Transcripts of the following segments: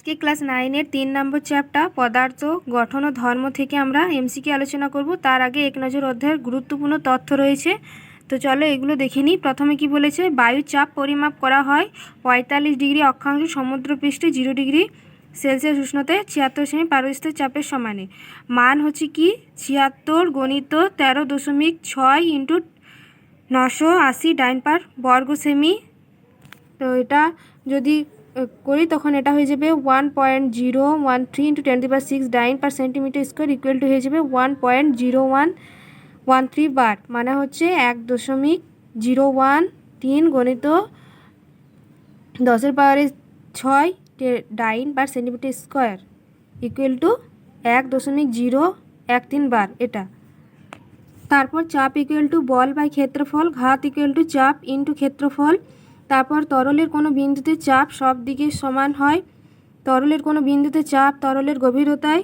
আজকে ক্লাস নাইনের তিন নম্বর চ্যাপ্টার, পদার্থ, গঠন ও ধর্ম থেকে আমরা এমসিকে আলোচনা করব। তার আগে এক নজর অধ্যায়ের গুরুত্বপূর্ণ তথ্য রয়েছে। তো চলো এগুলো দেখে নিই। প্রথমে কি বলেছে? বায়ুর চাপ পরিমাপ করা হয় পঁয়তাল্লিশ ডিগ্রি অক্ষাংশ সমুদ্রপৃষ্ঠে জিরো ডিগ্রি সেলসিয়াস উষ্ণতায় ছিয়াত্তর সেমি পারস্থিতিক চাপের সমানে। মান হচ্ছে কি? ছিয়াত্তর গণিত তেরো দশমিক ছয় ইন্টু নশো আশি ডাইন পার বর্গ সেমি। তো এটা যদি করি, তখন এটা হয়ে যাবে one point zero one three into twenty per six dyne per centimetre square equal to হয়ে যাবে one point zero one one three বার মানে হচ্ছে এক দশমিক জিরো ওয়ান তিন গণিত দশের পাওয়ারে ছয় dyne per centimetre square equal to এক দশমিক জিরো এক তিন বার এটা। তারপর চাপ ইকুয়াল টু বল বাই ক্ষেত্রফল, ঘাত ইকুয়াল টু চাপ ইন্টু ক্ষেত্রফল তারপর তরলের কোনো বিন্দুতে চাপ সব দিকে সমান হয়। তরলের কোনো বিন্দুতে চাপ তরলের গভীরতায়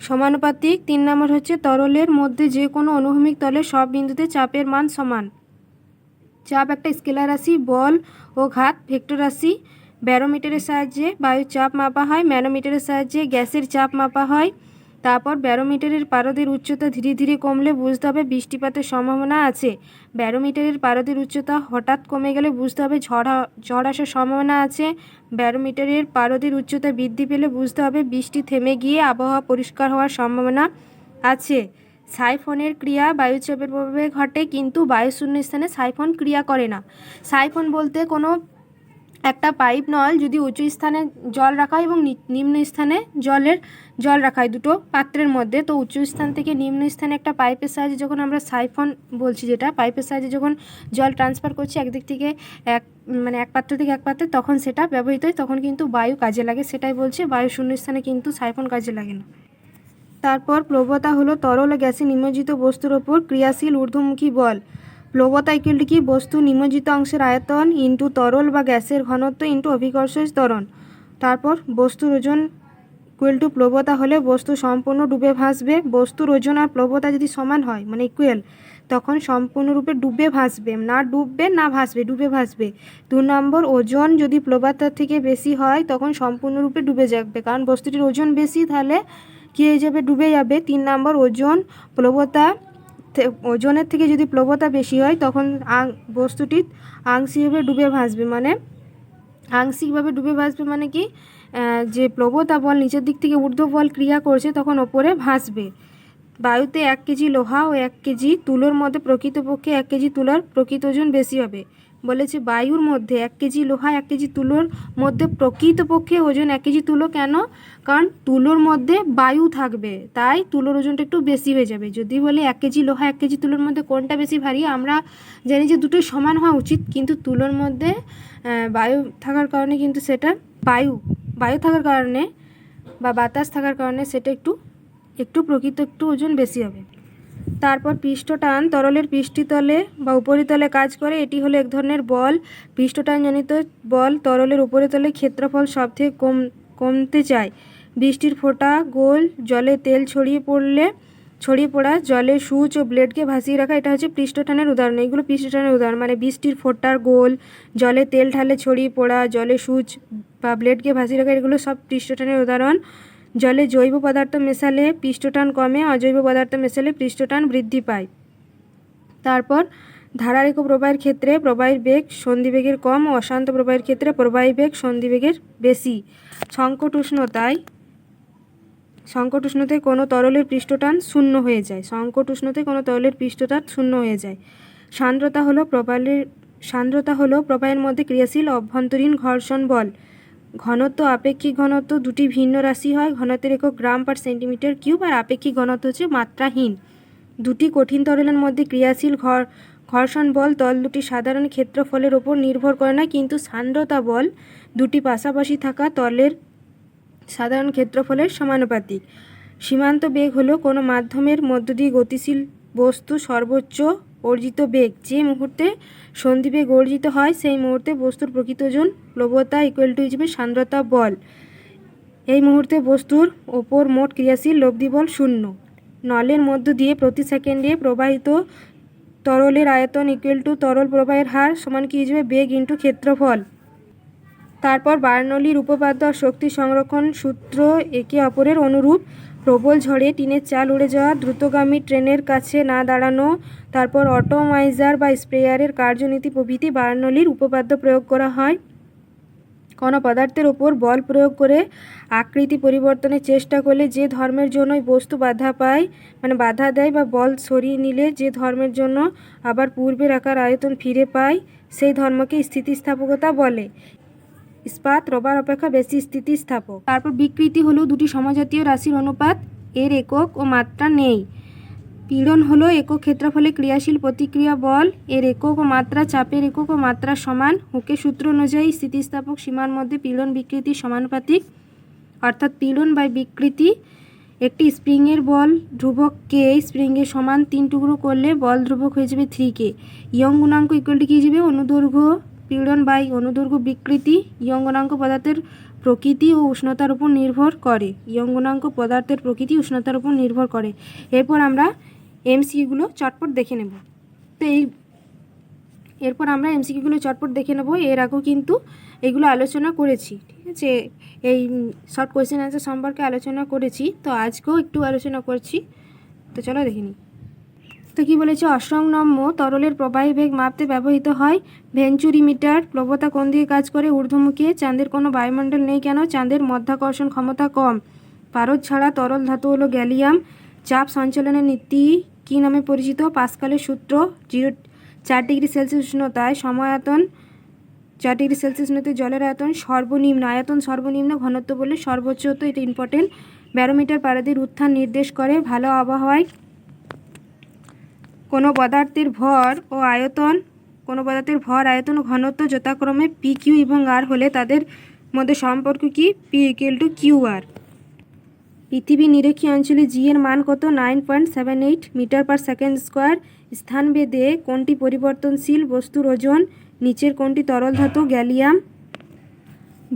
সমানুপাতিক। তিন নম্বর হচ্ছে তরলের মধ্যে যে কোনো অনুভূমিক তলে সব বিন্দুতে চাপের মান সমান। চাপ একটা স্কেলার রাশি, বল ও ঘাত ভেক্টর রাশি। ব্যারোমিটারের সাহায্যে বায়ুর চাপ মাপা হয়, ম্যানোমিটারের সাহায্যে গ্যাসের চাপ মাপা হয়। তারপর ব্যারোমিটারের পারদের উচ্চতা ধীরে ধীরে কমলে বুঝতে হবে বৃষ্টিপাতের সম্ভাবনা আছে। ব্যারোমিটারের পারদের উচ্চতা হঠাৎ কমে গেলে বুঝতে হবে ঝড় ঝড় আসার সম্ভাবনা আছে। ব্যারোমিটারের পারদের উচ্চতা বৃদ্ধি পেলে বুঝতে হবে বৃষ্টি থেমে গিয়ে আবহাওয়া পরিষ্কার হওয়ার সম্ভাবনা আছে। সাইফনের ক্রিয়া বায়ুচাপের প্রভাবে ঘটে, কিন্তু বায়ুশূন্য স্থানে সাইফন ক্রিয়া করে না। সাইফন বলতে কোনো একটা পাইপ নল যদি উঁচু স্থানে জল রাখা হয় এবং নিম্ন স্থানে জলের, জল রাখা হয় দুটো পাত্রের মধ্যে, তো উঁচু স্থান থেকে নিম্ন স্থানে একটা পাইপের সাহায্যে যখন আমরা সাইফন বলছি যেটা, পাইপের সাহায্যে যখন জল ট্রান্সফার করছি একদিক থেকে এক মানে এক পাত্র থেকে এক পাত্রে, তখন সেটা ব্যবহৃত হয়, তখন কিন্তু বায়ু কাজে লাগে, সেটাই বলছে, বায়ু শূন্য স্থানে কিন্তু সাইফন কাজে লাগে না। তারপর প্রবতা হলো তরল গ্যাসে নিমজ্জিত বস্তুর ওপর ক্রিয়াশীল ঊর্ধ্বমুখী বল। প্লবতা ইকুয়াল কি বস্তু নিমজ্জিত অংশের আয়তন ইন্টু তরল বা গ্যাসের ঘনত্ব ইন্টু অভিকর্ষ ত্বরণ। তারপর বস্তুর ওজন ইকুয়াল টু প্লবতা হলে বস্তু সম্পূর্ণ ডুবে ভাসবে। বস্তুর ওজন আর প্লবতা যদি সমান হয় মানে ইকুয়াল তখন সম্পূর্ণরূপে ডুবে ভাসবে। না ডুববে, না ভাসবে, ডুবে ভাসবে। দু নম্বর, ওজন যদি প্লবতার থেকে বেশি হয়, তখন সম্পূর্ণরূপে ডুবে যাবে। কারণ বস্তুটির ওজন বেশি, তাহলে কী হয়ে যাবে? ডুবে যাবে। তিন নম্বর, ওজন, প্লবতা ওজনের থেকে যদি প্লবতা বেশি হয়, তখন আং, বস্তুটি আংশিকভাবে ডুবে ভাসবে। মানে আংশিকভাবে ডুবে ভাসবে মানে কি? যে প্লবতা বল নিচের দিক থেকে ঊর্ধ্ব বল ক্রিয়া করছে, তখন ওপরে ভাসবে। বায়ুতে এক কেজি লোহা ও এক কেজি তুলোর মধ্যে প্রকৃতপক্ষে এক কেজি তুলার প্রকৃত ওজন বেশি হবে। বলেছে, বায়ুর মধ্যে এক কেজি লোহা, এক কেজি তুলোর মধ্যে প্রকৃতপক্ষে ওজন এক কেজি তুলো কেন? কারণ তুলোর মধ্যে বায়ু থাকবে, তাই তুলোর ওজনটা একটু বেশি হয়ে যাবে। যদি বলে এক কেজি লোহা, এক কেজি তুলোর মধ্যে কোনটা বেশি ভারী, আমরা জানি যে দুটোই সমান হওয়া উচিত। কিন্তু তুলোর মধ্যে বায়ু থাকার কারণে কিন্তু সেটা বায়ু বায়ু থাকার কারণে বা বাতাস থাকার কারণে সেটা একটু একটু প্রকৃত একটু ওজন বেশি হবে। তারপর পৃষ্ঠটান তরলের পৃষ্ঠতলে বা উপরিতলে কাজ করে। এটি হলো এক ধরনের বল। পৃষ্ঠটানজনিত বল তরলের উপরিতলে ক্ষেত্রফল সব থেকে কম, কমতে চায়। বৃষ্টির ফোঁটা, গোল, জলে তেল ছড়িয়ে পড়লে, ছড়িয়ে পড়া জলে সূচ ও ব্লেডকে ভাসিয়ে রাখা, এটা হচ্ছে পৃষ্ঠটানের উদাহরণ। এগুলো পৃষ্ঠটানের উদাহরণ মানে বৃষ্টির ফোঁটার গোল, জলে তেল ঢালে ছড়িয়ে পড়া, জলে সূচ বা ব্লেডকে ভাসিয়ে রাখা, এগুলো সব পৃষ্ঠটানের উদাহরণ। জলে জৈব পদার্থ মেশালে পৃষ্ঠটান কমে, অজৈব পদার্থ মেশালে পৃষ্ঠটান বৃদ্ধি পায়। তারপর ধারারেখ প্রবাহের ক্ষেত্রে প্রবাহের বেগ সন্ধিবেগের কম ও অশান্ত প্রবাহের ক্ষেত্রে প্রবাহী বেগ সন্ধিবেগের বেশি। সংকট উষ্ণতায় সংকট উষ্ণতায় কোনো তরলের পৃষ্ঠটান শূন্য হয়ে যায়। সংকট উষ্ণতায় কোনো তরলের পৃষ্ঠটান শূন্য হয়ে যায়। সান্দ্রতা হলো প্রবাহের, সান্দ্রতা হলো প্রবাহের মধ্যে ক্রিয়াশীল অভ্যন্তরীণ ঘর্ষণ বল। ঘনত্ব, আপেক্ষিক ঘনত্ব দুটি ভিন্ন রাশি হয়। ঘনত্বের একক গ্রাম পার সেন্টিমিটার কিউব আর আপেক্ষিক ঘনত্ব হচ্ছে মাত্রাহীন। দুটি কঠিন তরলের মধ্যে ক্রিয়াশীল ঘর, ঘর্ষণ বল তল দুটি সাধারণ ক্ষেত্রফলের ওপর নির্ভর করে না, কিন্তু সান্দ্রতা বল দুটি পাশাপাশি থাকা তলের সাধারণ ক্ষেত্রফলের সমানুপাতিক। সীমান্ত বেগ হলো কোনো মাধ্যমের মধ্য দিয়ে গতিশীল বস্তু সর্বোচ্চ অর্জিত বেগ। যে মুহূর্তে সন্ধিবেগ অর্জিত হয়, সেই মুহূর্তে বস্তুর প্রকৃত ওজন প্লবতা ইকুয়াল টু হিসেবে সান্দ্রতা বল। এই মুহূর্তে বস্তুর ওপর মোট ক্রিয়াশীল লব্ধি বল শূন্য। নলের মধ্য দিয়ে প্রতি সেকেন্ডে প্রবাহিত তরলের আয়তন ইকুয়াল টু তরল প্রবাহের হার সমান কি হিসেবে? বেগ ইন্টু ক্ষেত্রফল। তারপর বার্নলির উপপাদ্য শক্তি সংরক্ষণ সূত্র একে অপরের অনুরূপ প্রবল ঝড়ে টিনের চাল উড়ে যাওয়া দ্রুতগামী ট্রেনের কাছে না দাঁড়ানো, তারপর অটোমাইজার বা স্প্রেয়ারের কার্যনীতি প্রভৃতি বার্নলির উপপাদ্য প্রয়োগ করা হয়। কোনো পদার্থের ওপর বল প্রয়োগ করে আকৃতি পরিবর্তনের চেষ্টা করলে যে ধর্মের জন্যই বস্তু বাধা পায় মানে বাধা দেয় বা বল সরিয়ে নিলে যে ধর্মের জন্য আবার পূর্বের আকার আয়তন ফিরে পায়, সেই ধর্মকে স্থিতিস্থাপকতা বলে। ইস্পাত, রবার অপেক্ষা বেশি স্থিতিস্থাপক। তারপর বিকৃতি হলো দুটি সমজাতীয় রাশির অনুপাত, এর একক ও মাত্রা নেই। পীড়ন হলো একক ক্ষেত্রফলে ক্রিয়াশীল প্রতিক্রিয়া বল, এর একক ও মাত্রা চাপের একক ও মাত্রা সমান। হুকে সূত্র অনুযায়ী স্থিতিস্থাপক সীমার মধ্যে পীড়ন বিকৃতি সমানুপাতিক, অর্থাৎ পীড়ন বাই বিকৃতি একটি স্প্রিংয়ের বল। ধ্রুবক কে স্প্রিংয়ের সমান তিন টুকরো করলে বল ধ্রুবক হয়ে যাবে থ্রি কে। ইয়ং গুণাঙ্ক ইকুয়ালটি কী যাবে? অনুদৈর্ঘ্য পীড়ন বাই অনুদৈর্ঘ্য বিকৃতি ইয়ং গুণাঙ্ক পদার্থের প্রকৃতি ও উষ্ণতার উপর নির্ভর করে। ইয়ং গুণাঙ্ক পদার্থের প্রকৃতি উষ্ণতার উপর নির্ভর করে। এরপর আমরা এমসিগুলো চটপট দেখে নেব। তো এই এরপর আমরা এমসিকিউগুলো চটপট দেখে নেব। এর আগেও কিন্তু এগুলো আলোচনা করেছি, ঠিক আছে? এই শর্ট কোয়েশ্চেন অ্যান্সার সম্পর্কে আলোচনা করেছি। তো আজকেও একটু আলোচনা করছি। তো চলো দেখে নিই। তো কী বলেছে? অসংনম্য তরলের প্রবাহী বেগ মাপতে ব্যবহৃত হয় ভেঞ্চুরিমিটার। প্লবতা কোন দিকে কাজ করে? ঊর্ধ্বমুখী। চাঁদের কোনো বায়ুমণ্ডল নেই কেন? চাঁদের মধ্যাকর্ষণ ক্ষমতা কম। পারদ ছাড়া তরল ধাতু হলো গ্যালিয়াম। চাপ সঞ্চালনের নীতি কী নামে পরিচিত? পাসকালের সূত্র জিরো চার ডিগ্রি সেলসিয়াস উষ্ণতায় সময়তন চার ডিগ্রি সেলসিয়াস উষ্ণতায় জলের আয়তন সর্বনিম্ন আয়তন সর্বনিম্ন ঘনত্ব বলে সর্বোচ্চ তো এটা ইম্পর্টেন্ট ব্যারোমিটার পারাদির উত্থান নির্দেশ করে, ভালো আবহাওয়ায় কোনো পদার্থের ভর ও আয়তন, কোনো পদার্থের ভর, আয়তন ঘনত্ব যথাক্রমে পি কিউ এবং আর হলে তাদের মধ্যে সম্পর্ক কি? পি ইকুয়াল টু কিউ আর পৃথিবী নিরক্ষী অঞ্চলে জি এর মান কত? Nine point seven eight metre per second square স্থানভেদে কোনটি পরিবর্তনশীল? বস্তুর ওজন, নিচের কোনটি তরল ধাতু গ্যালিয়াম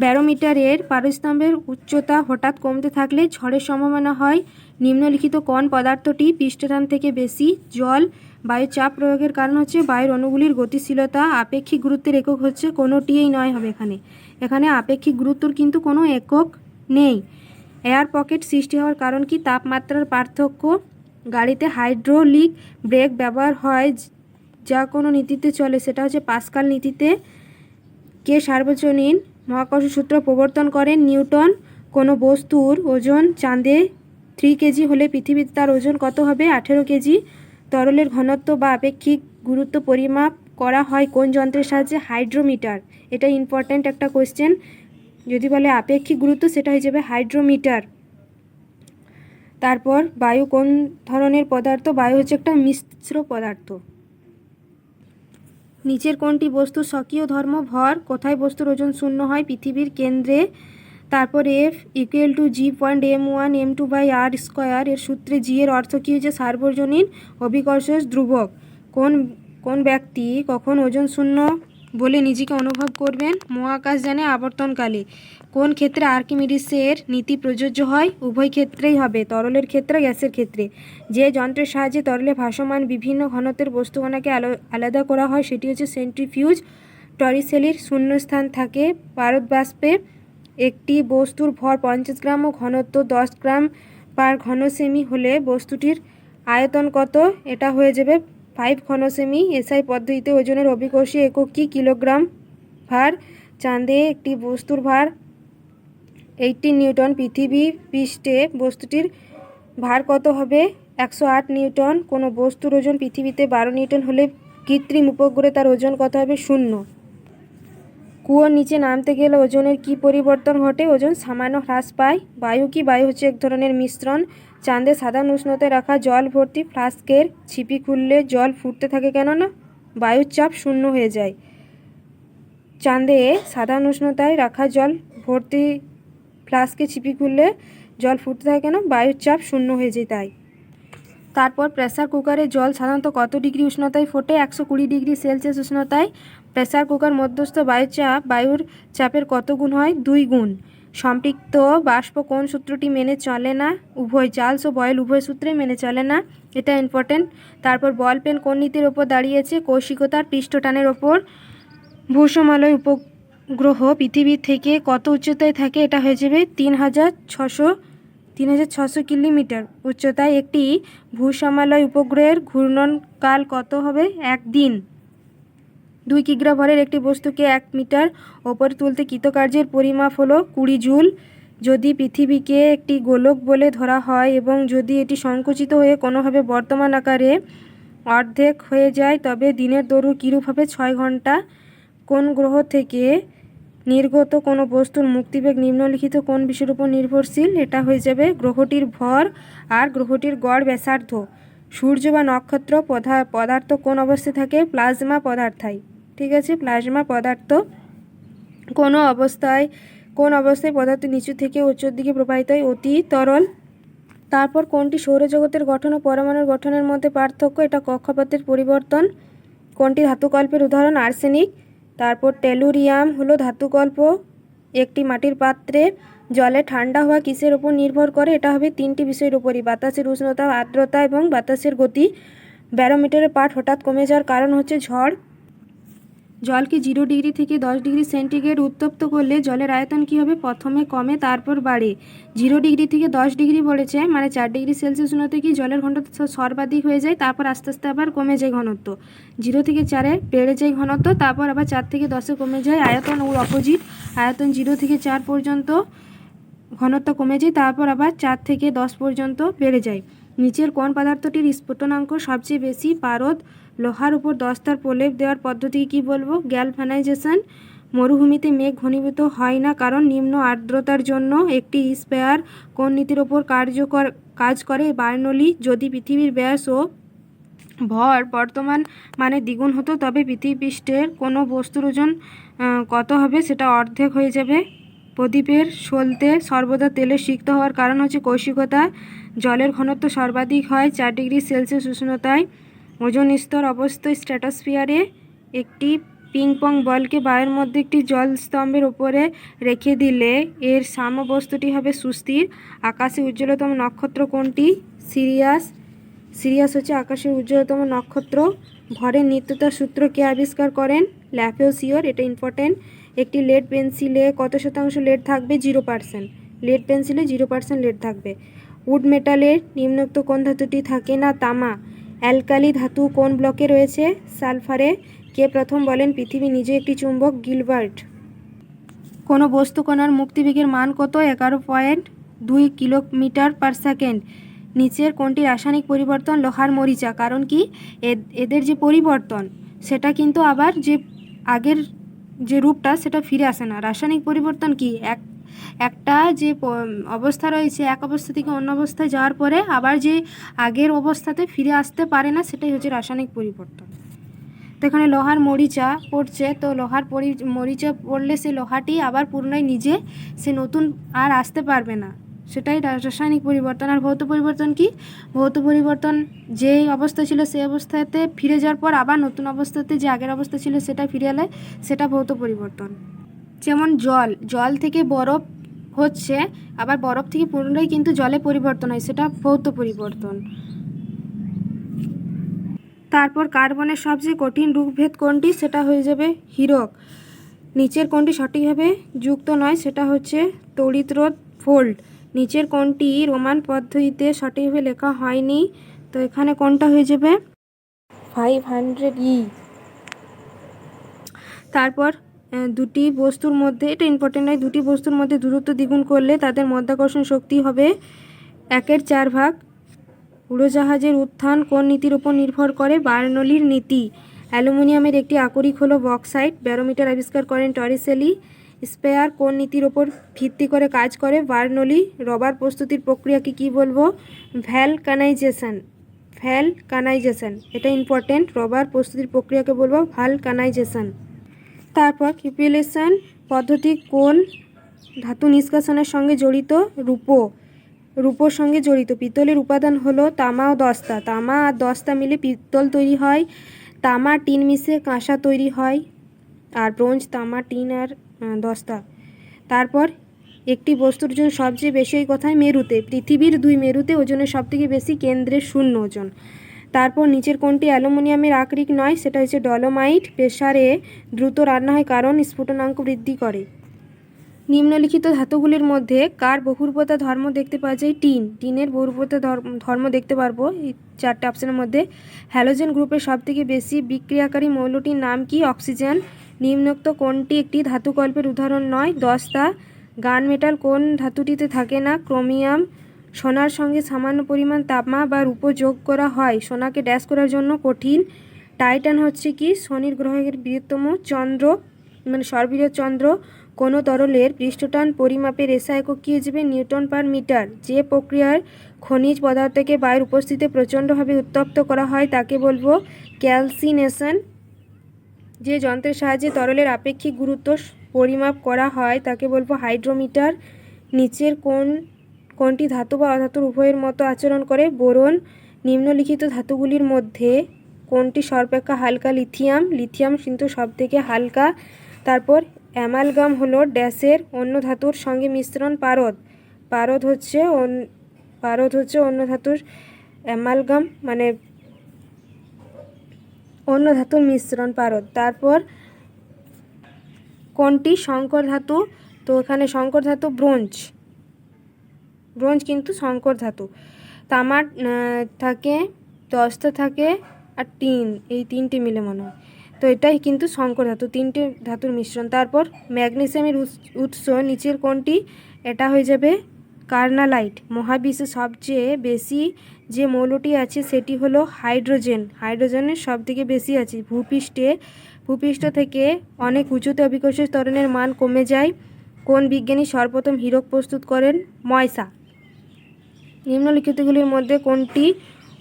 ব্যারোমিটারের পারস্তম্ভের উচ্চতা হঠাৎ কমতে থাকলে ঝড়ের সম্ভাবনা হয়। নিম্নলিখিত কোন পদার্থটি পৃষ্ঠটান থেকে বেশি? জল বায়ু চাপ প্রয়োগের কারণ হচ্ছে বায়ুর অণুগুলির গতিশীলতা আপেক্ষিক গুরুত্বের একক হচ্ছে কোনোটিই নয় হবে এখানে। এখানে আপেক্ষিক গুরুত্বর কিন্তু কোনো একক নেই। এয়ার পকেট সৃষ্টি হওয়ার কারণ কি? তাপমাত্রার পার্থক্য। গাড়িতে হাইড্রোলিক ব্রেক ব্যবহার হয় যা কোনো নীতিতে চলে। সেটা হচ্ছে পাস্কাল নীতিতে কে সার্বজনীন মহাকর্ষ সূত্র প্রবর্তন করেন? নিউটন। কোনো বস্তুর ওজন চাঁদে থ্রি কেজি হলে পৃথিবীতে তার ওজন কত হবে? আঠেরো কেজি। তরলের ঘনত্ব বা আপেক্ষিক গুরুত্ব পরিমাপ করা হয় কোন যন্ত্রের সাহায্যে? হাইড্রোমিটার। এটা ইম্পর্ট্যান্ট একটা কোয়েশ্চেন যদি বলে আপেক্ষিক গুরুত্ব, সেটা হয়ে যাবে হাইড্রোমিটার। তারপর বায়ু কোন ধরনের পদার্থ? বায়ু হচ্ছে একটা মিশ্র পদার্থ। নিচের কোনটি বস্তু স্বকীয় ধর্ম? ভর। কোথায় বস্তুর ওজন শূন্য হয়? পৃথিবীর কেন্দ্রে তারপর F equal to G point M one M two by R square এর সূত্রে জি এর অর্থ কী হচ্ছে সার্বজনীন অভিকর্ষ ধ্রুবক। কোন কোন ব্যক্তি কখন ওজন শূন্য বলে নিজেকে অনুভব করবেন? মহাকাশ জানে আবর্তনকালে। কোন ক্ষেত্রে আর্কিমিডিসের নীতি প্রযোজ্য হয়? উভয় ক্ষেত্রেই হবে। তরলের ক্ষেত্রে, গ্যাসের ক্ষেত্রে। যে যন্ত্রের সাহায্যে তরলে ভাসমান বিভিন্ন ঘনত্বের বস্তুকণাকে আলো, আলাদা করা হয়, সেটি হচ্ছে সেন্ট্রিফিউজ টরিসেলির শূন্যস্থান থাকে, পারদ বাষ্পে। একটি বস্তুর ভর পঞ্চাশ গ্রাম ও ঘনত্ব দশ গ্রাম পার ঘনসেমি হলে বস্তুটির আয়তন কত? এটা হয়ে যাবে ফাইভ ঘনসেমি। এসআই পদ্ধতিতে ওজনের অভিকর্ষী একক কি কিলোগ্রাম ভার? চাঁদে একটি বস্তুর ভার এইটটি নিউটন। পৃথিবী পৃষ্ঠে বস্তুটির ভার কত হবে? একশো আট নিউটন। কোনো বস্তুর ওজন পৃথিবীতে বারো নিউটন হলে কৃত্রিম উপগ্রহে তার ওজন কত হবে? শূন্য। কুয়োর নিচে নামতে গেলে ওজনের কি পরিবর্তন ঘটে? ওজন সামান্য হ্রাস পায়। বায়ু কি বায়ু হচ্ছে এক ধরনের মিশ্রণ? চাঁদে সাধারণ উষ্ণতায় রাখা জল ভর্তি ফ্লাস্কের ছিপি খুললে জল ফুটতে থাকে কেন না? বায়ুর চাপ শূন্য হয়ে যায়। চাঁদে সাধারণ উষ্ণতায় রাখা জল ভর্তি ফ্লাস্কে ছিপি খুললে জল ফুটতে থাকে কেন? বায়ুর চাপ শূন্য হয়ে যায় তাই। তারপর প্রেসার কুকারে জল সাধারণত কত ডিগ্রি উষ্ণতায় ফোটে? একশো কুড়ি ডিগ্রি সেলসিয়াস উষ্ণতায়। প্রেসার কুকার মধ্যস্থ বায়ুর চাপ, বায়ুর চাপের কত গুণ হয়? দুই গুণ। সম্পৃক্ত বাষ্প কোন সূত্রটি মেনে চলে না? উভয় চার্লস ও বয়েল উভয় সূত্রে মেনে চলে না? এটা ইম্পর্টেন্ট তারপর বল পেন কোন নীতির ওপর দাঁড়িয়েছে? কৌশিকতার পৃষ্ঠটানের ওপর। ভূসমালয় উপগ্রহ পৃথিবী থেকে কত উচ্চতায় থাকে? এটা হয়ে যাবে তিন হাজার ছশো তিন হাজার ছশো কিলোমিটার। উচ্চতায় একটি ভূসমালয় উপগ্রহের ঘূর্ণনকাল কত হবে? একদিন। দুই কিগ্রা ভরের একটি বস্তুকে এক মিটার ওপরে তুলতে কৃতকার্যের পরিমাপ হলো কুড়ি জুল। যদি পৃথিবীকে একটি গোলক বলে ধরা হয় এবং যদি এটি সংকুচিত হয়ে কোনোভাবে বর্তমান আকারে অর্ধেক হয়ে যায়, তবে দিনের দৈর্ঘ্য কীরূপ হবে? ছয় ঘণ্টা। কোন গ্রহ থেকে নির্গত কোনো বস্তুর মুক্তিবেগ নিম্নলিখিত কোন বিষয়ের উপর নির্ভরশীল? এটা হয়ে যাবে গ্রহটির ভর আর গ্রহটির গড় ব্যাসার্ধ। সূর্য বা নক্ষত্র পদা- পদার্থ কোন অবস্থায় থাকে? প্লাজমা পদার্থায়। ঠিক আছে? প্লাজমা পদার্থ। কোনো অবস্থায়, কোন অবস্থায় পদার্থ নিচু থেকে উচ্চর দিকে প্রবাহিত হয়? অতি তরল। তারপর কোনটি সৌরজগতের গঠন ও পরমাণুর গঠনের মধ্যে পার্থক্য? এটা কক্ষপথের পরিবর্তন। কোনটি ধাতুকল্পের উদাহরণ? আর্সেনিক। তারপর টেলুরিয়াম হলো ধাতুকল্প। একটি মাটির পাত্রে জলে ঠান্ডা হওয়া কিসের উপর নির্ভর করে? এটা হবে তিনটি বিষয়ের উপরই। বাতাসের উষ্ণতা, আর্দ্রতা এবং বাতাসের গতি। ব্যারোমিটারের পাঠ হঠাৎ কমে যাওয়ার কারণ হচ্ছে ঝড়। জলকে জিরো ডিগ্রি থেকে দশ ডিগ্রি সেন্টিগ্রেড উত্তপ্ত করলে জলের আয়তন কী হবে? প্রথমে কমে, তারপর বাড়ে। জিরো ডিগ্রি থেকে দশ ডিগ্রি বলেছে মানে চার ডিগ্রি সেলসিয়াস উন্নতি কি জলের ঘনত্ব সর্বাধিক হয়ে যায়? তারপর আস্তে আস্তে আবার কমে যায় ঘনত্ব। জিরো থেকে চারে বেড়ে যায় ঘনত্ব, তারপর আবার চার থেকে দশে কমে যায় আয়তন ওর অপোজিট। আয়তন জিরো থেকে চার পর্যন্ত ঘনত্ব কমে যায়, তারপর আবার চার থেকে দশ পর্যন্ত বেড়ে যায়। নিচের কোন পদার্থটির স্ফুটনাঙ্ক সবচেয়ে বেশি? পারদ লোহার উপর দস্তার প্রলেপ দেওয়ার পদ্ধতিকে কী বলব? গ্যালফানাইজেশন মরুভূমিতে মেঘ ঘনীভূত হয় না কারণ নিম্ন আর্দ্রতার জন্য একটি স্পেয়ার কোন নীতির ওপর কার্যকর কাজ করে। বার্নলি, যদি পৃথিবীর ব্যাস ও ভর বর্তমান মানে দ্বিগুণ হতো, তবে পৃথিবীপৃষ্ঠের কোনো বস্তুর ওজন কত হবে সেটা অর্ধেক হয়ে যাবে। প্রদীপের সলতে সর্বদা তেলে সিক্ত হওয়ার কারণ হচ্ছে কৌশিকতা। জলের ঘনত্ব সর্বাধিক হয় চার ডিগ্রি সেলসিয়াস উষ্ণতায়। ওজন স্তর অবস্থিত স্ট্র্যাটোস্ফিয়ারে একটি পিং পং বলকে বায়ুর মধ্যে একটি জল স্তম্ভের উপরে রেখে দিলে এর সাম্যবস্তুটি হবে সুস্থির। আকাশে উজ্জ্বলতম নক্ষত্র কোনটি? সিরিয়াস। সিরিয়াস হচ্ছে আকাশের উজ্জ্বলতম নক্ষত্র। ভরের নিত্যতার সূত্র কে আবিষ্কার করেন? ল্যাফিওসিওর, এটা ইম্পর্টেন্ট একটি লেড পেন্সিলে কত শতাংশ লেড থাকবে? জিরো পার্সেন্ট লেড পেন্সিলে জিরো পার্সেন্ট লেড থাকবে। উড মেটালের নিম্নোক্ত কোন ধাতুটি থাকে না? তামা। অ্যালকালি ধাতু কোন ব্লকে রয়েছে? সালফারে। কে প্রথম বলেন পৃথিবী নিজে একটি চুম্বক? গিলবার্ট। কোনো বস্তু কণার মুক্তিবেগের মান কত? এগারো পয়েন্ট দুই কিলোমিটার পার সেকেন্ড। নিচের কোনটি রাসায়নিক পরিবর্তন? লোহার মরিচা। কারণ কি? এদের যে পরিবর্তন, সেটা কিন্তু আবার যে আগের যে রূপটা, সেটা ফিরে আসে না। রাসায়নিক পরিবর্তন কি? এক একটা যে অবস্থা রয়েছে, এক অবস্থা থেকে অন্য অবস্থায় যাওয়ার পরে আবার যে আগের অবস্থাতে ফিরে আসতে পারে না, সেটাই হচ্ছে রাসায়নিক পরিবর্তন। তো এখানে লোহার মরিচা পড়ছে, তো লোহার পরি, মরিচা পড়লে সে লোহাটি আবার পুনরায় নিজে সে নতুন আর আসতে পারবে না। সেটাই রাসায়নিক পরিবর্তন। আর ভৌত পরিবর্তন কি? ভৌত পরিবর্তন যে অবস্থা ছিল সেই অবস্থাতে ফিরে যাওয়ার পর আবার নতুন অবস্থাতে যে আগের অবস্থা ছিল সেটা ফিরে এলে সেটা ভৌত পরিবর্তন। যেমন জল জল থেকে বরফ হচ্ছে, আবার বরফ থেকে পুনরায় কিন্তু জলে পরিবর্তন হয়, সেটা ভৌত পরিবর্তন। তারপর কার্বনের সবচেয়ে কঠিন রূপভেদ কোনটি? সেটা হয়ে যাবে হীরক। নিচের কোনটি সঠিকভাবে যুক্ত নয়, সেটা হচ্ছে তড়িৎরোধ ফোল্ড। নিচের কোনটি রোমান পদ্ধতিতে সঠিকভাবে লেখা হয়নি? তো এখানে কোনটা হয়ে যাবে? ফাইভ হান্ড্রেড ই তারপর দুটি বস্তুর মধ্যে, এটা ইম্পর্টেন্ট নয়, দুটি বস্তুর মধ্যে দূরত্ব দ্বিগুণ করলে তাদের মধ্যাকর্ষণ শক্তি হবে একের চার ভাগ। উড়োজাহাজের উত্থান কোন নীতির উপর নির্ভর করে? বার্নলির নীতি। অ্যালুমিনিয়ামের একটি আকরিক হলো বক্সাইট, ব্যারোমিটার আবিষ্কার করেন টরিসেলি। স্পেয়ার কোন নীতির ওপর ভিত্তি করে কাজ করে? বার্নলি, রবার প্রস্তুতির প্রক্রিয়াকে কি বলব? ভ্যালকানাইজেশন ভ্যালকানাইজেশন, এটা ইম্পর্টেন্ট রবার প্রস্তুতির প্রক্রিয়াকে বলব, ভ্যালকানাইজেশন। তারপর ক্রিপিলেশন পদ্ধতি কোন ধাতু নিষ্কাশনের সঙ্গে জড়িত? রূপো। রূপোর সঙ্গে জড়িত। পিতলের উপাদান হলো তামা ও দস্তা। তামা আর দস্তা মিলে পিতল তৈরি হয়, তামা টিন মিশে কাঁসা তৈরি হয়, আর ব্রোঞ্জ, তামা, টিন আর দস্তা। তারপর একটি বস্তুর ওজন সবচেয়ে বেশি ওই কথায় মেরুতে। পৃথিবীর দুই মেরুতে ওজনের সবথেকে বেশি কেন্দ্রের শূন্য ওজন। তারপর নিচের কোনটি অ্যালুমিনিয়ামের আকরিক নয়, সেটা হচ্ছে ডলোমাইট প্রেসারে দ্রুত রান্না হয় কারণ স্ফুটনাঙ্ক বৃদ্ধি করে। নিম্নলিখিত ধাতুগুলির মধ্যে কার বহুরূপতা ধর্ম দেখতে পাওয়া যায়? টিন। টিনের বহুরূপতা ধর্ম- দেখতে পারব। এই চারটে অপশানের মধ্যে হ্যালোজেন গ্রুপের সবথেকে বেশি বিক্রিয়াকারী মৌলটির নাম কি? অক্সিজেন। নিম্নোক্ত কোনটি একটি ধাতুকল্পের উদাহরণ নয় দস্তা গান মেটাল কোন ধাতুটিতে থাকে না, ক্রোমিয়াম সোনার সঙ্গে সামান্য পরিমাণ তাপমা বা রূপ যোগ করা হয়। সোনাকে ড্যাশ করার জন্য কঠিন। টাইটান হচ্ছে কি? শনির গ্রহের বৃহত্তম চন্দ্র মানে সর্ববৃহৎ চন্দ্র। কোনো তরলের পৃষ্ঠটান পরিমাপের এসা একক কী হিসেবে নিউটন পার মিটার। যে প্রক্রিয়ার খনিজ পদার্থকে বায়ুর উপস্থিতিতে প্রচণ্ডভাবে উত্তপ্ত করা হয়, তাকে বলব ক্যালসিনেশন। যে যন্ত্রের সাহায্যে তরলের আপেক্ষিক গুরুত্ব পরিমাপ করা হয়, তাকে বলব হাইড্রোমিটার। নিচের কোন কোনটি ধাতু বা অধাতুর উভয়ের মতো আচরণ করে? বোরন, নিম্নলিখিত ধাতুগুলির মধ্যে কোনটি সর্বাপেক্ষা হালকা? লিথিয়াম লিথিয়াম কিন্তু সবথেকে হালকা। তারপর অ্যামালগাম হলো ড্যাশের অন্য ধাতুর সঙ্গে মিশ্রণ পারদ। পারদ হচ্ছে পারদ হচ্ছে অন্য ধাতুর অ্যামালগাম মানে অন্য ধাতুর মিশ্রণ পারদ। তারপর কোনটি? শঙ্কর ধাতু। তো এখানে শঙ্কর ধাতু ব্রোঞ্জ। ব্রোঞ্জ কিন্তু সংকর ধাতু। তামার থাকে, দস্তা থাকে আর টিন, এই তিনটে মিলে মনে হয়। তো এটাই কিন্তু সংকর ধাতু, তিনটে ধাতুর মিশ্রণ। তারপর ম্যাগনেসিয়ামের উৎস- নিচের কোনটি? এটা হয়ে যাবে কার্নালাইট। মহাবিশ্বে সবচেয়ে বেশি যে মৌলটি আছে সেটি হলো হাইড্রোজেন। হাইড্রোজেনের সব থেকে বেশি আছে। ভূপৃষ্ঠে, ভূপৃষ্ঠ থেকে অনেক উঁচুতে অভিকর্ষের ত্বরণের মান কমে যায়। কোন বিজ্ঞানী সর্বপ্রথম হীরক প্রস্তুত করেন? ময়সা। নিম্নলিখিতগুলির মধ্যে কোনটি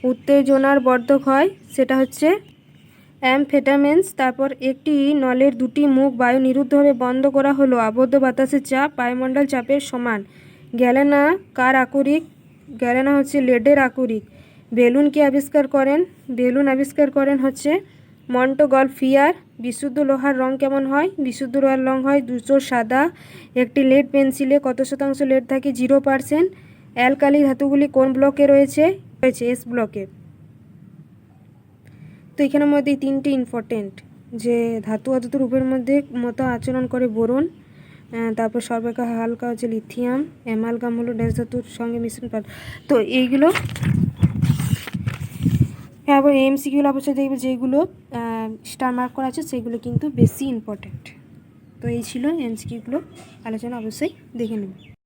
উত্তেজনার বর্ধক হয়? সেটা হচ্ছে অ্যামফেটামেন্স, তারপর একটি নলের দুটি মুখ বায়ু নিরুদ্ধভাবে বন্ধ করা হলো, আবদ্ধ বাতাসের চাপ, বায়ুমণ্ডল চাপের সমান। গ্যালেনা কার আকরিক? গ্যালেনা হচ্ছে লেডের আকরিক। বেলুন কে আবিষ্কার করেন, বেলুন আবিষ্কার করেন হচ্ছে মন্টো গলফিয়ার বিশুদ্ধ লোহার রং কেমন হয়? বিশুদ্ধ লোহার রং হয় দুশো সাদা। একটি লেড পেন্সিলে কত শতাংশ লেড থাকে? Zero percent. অ্যালকালি ধাতুগুলি কোন ব্লকে রয়েছে? রয়েছে এস ব্লকে। তো এখানের মধ্যে তিনটে ইম্পর্টেন্ট যে ধাতু অধাতুর রূপের মধ্যে মতো আচরণ করে বোরন তারপর সর্বাপেক্ষা হালকা হচ্ছে লিথিয়াম অ্যামালগাম হলো ড্যাশ ধাতুর সঙ্গে মিশ্রণ পার তো এইগুলো হ্যাঁ আবার এমসিকিউগুলো অবশ্যই দেখবে যেগুলো স্টার মার্ক করা আছে, সেগুলো কিন্তু বেশি ইম্পর্ট্যান্ট তো এই ছিল এমসিকিউগুলো আলোচনা অবশ্যই দেখে নেবে।